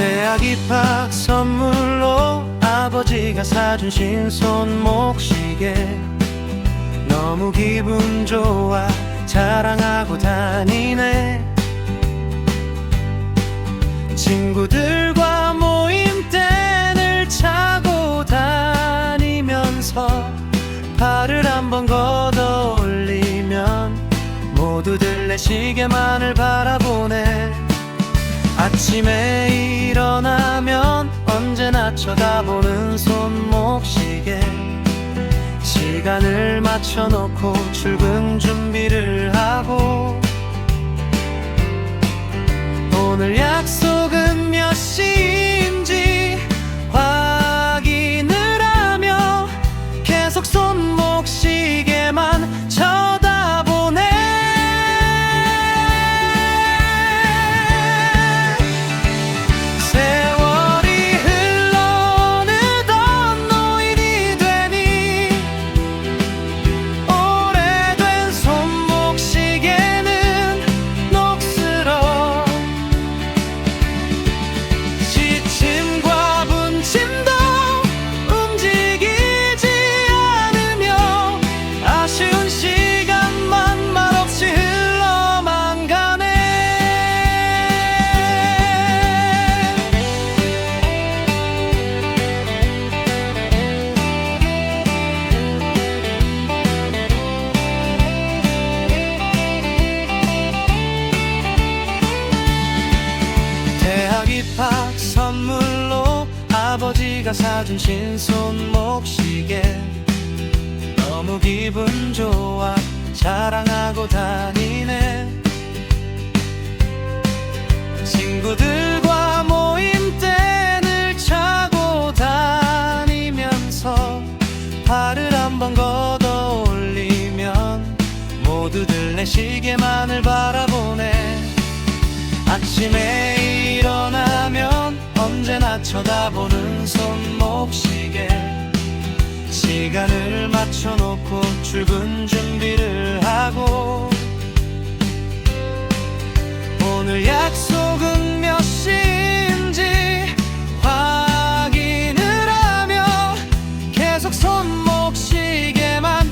대학 입학 선물로 아버지가 사준 신손목 시계. 너무 기분 좋아 자랑하고 다니네. 친구들과 모임 땐을 차고 다니면서 발을 한번 걷어 올리면 모두들 내 시계만을 바라보네. 아침에 쳐다보는 손목 시계. 시간을 맞춰놓고 출근 준비를 하고 오늘 약속은 몇 시 아버지가 사준 신손 목 시계 너무 기분 좋아 자랑하고 다니네. 친구들과 모임 땐을 차고 다니면서 발을 한번 걷어 올리면 모두들 내 시계만을 바라보네. 아침에 쳐다보는 손목시계. 시간을 맞춰놓고 출근 준비를 하고 오늘 약속은 몇 시인지 확인을 하며 계속 손목시계만